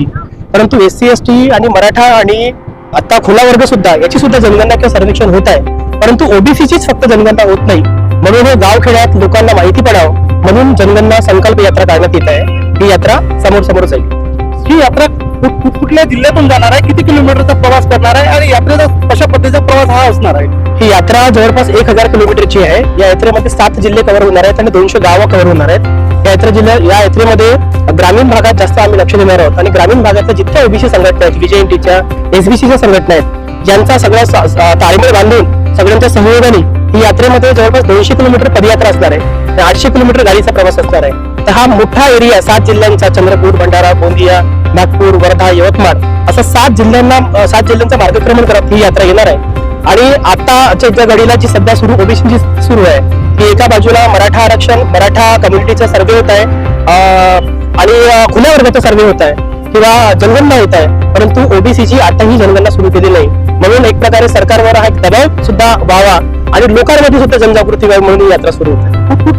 ओबीसीची परंतु S C S T आणि मराठा आणि आता खुला वर्ग सुद्धा याची सुद्धा जनगणना किंवा सर्वेक्षण होत आहे. परंतु ओबीसीचीच फक्त जनगणना होत नाही. म्हणून हे गावखेड्यात लोकांना माहिती पडावं म्हणून जनगणना संकल्प यात्रा काढण्यात येत आहे. ही यात्रा समोर समोर जाईल. ही यात्रा कुठ- कुठल्या जिल्ह्यातून जाणार आहे? किती किलोमीटरचा प्रवास करणार आहे? आणि यात्रेचा कशा पद्धतीचा प्रवास हा असणार आहे? ही यात्रा जवळपास एक हजार किलोमीटरची आहे. या यात्रेमध्ये सात जिल्हे कव्हर होणार आहेत आणि दोनशे गावं कव्हर होणार आहेत. रायगड जिल्ह्यात या यात्रेमध्ये ग्रामीण भागात जास्त आम्ही लक्ष देणार आहोत. आणि ग्रामीण भागातल्या जितक्या ओबीसी संघटना आहेत विजयंतीच्या एसबीसीच्या संघटना आहेत ज्यांचा सगळ्या ताळमेळ बांधून सगळ्यांच्या सहयोगाने ही यात्रेमध्ये जवळपास दोनशे किलोमीटर पदयात्रा असणार आहे आणि आठशे किलोमीटर गाडीचा प्रवास असणार आहे. तर हा मोठा एरिया सात जिल्ह्यांचा चंद्रपूर भंडारा गोंदिया नागपूर वर्धा यवतमाळ असा सात जिल्ह्यांना सात जिल्ह्यांचा मार्गक्रमण करत ही यात्रा येणार आहे. आणि आताच्या ज्या घडीला जी सध्या सुरू ओबीसीची सुरू आहे की एका बाजूला मराठा आरक्षण मराठा कम्युनिटीचा सर्वे होत आहे आणि खुल्या वर्गाचा सर्वे होत आहे किंवा जनगणना होत आहे परंतु ओबीसीची आताही जनगणना सुरू केली नाही. म्हणून एक प्रकारे सरकारवर हा एक दबाव सुद्धा व्हावा आणि लोकांमध्ये सुद्धा जनजागृती व्हावी म्हणून ही यात्रा सुरू होत आहे.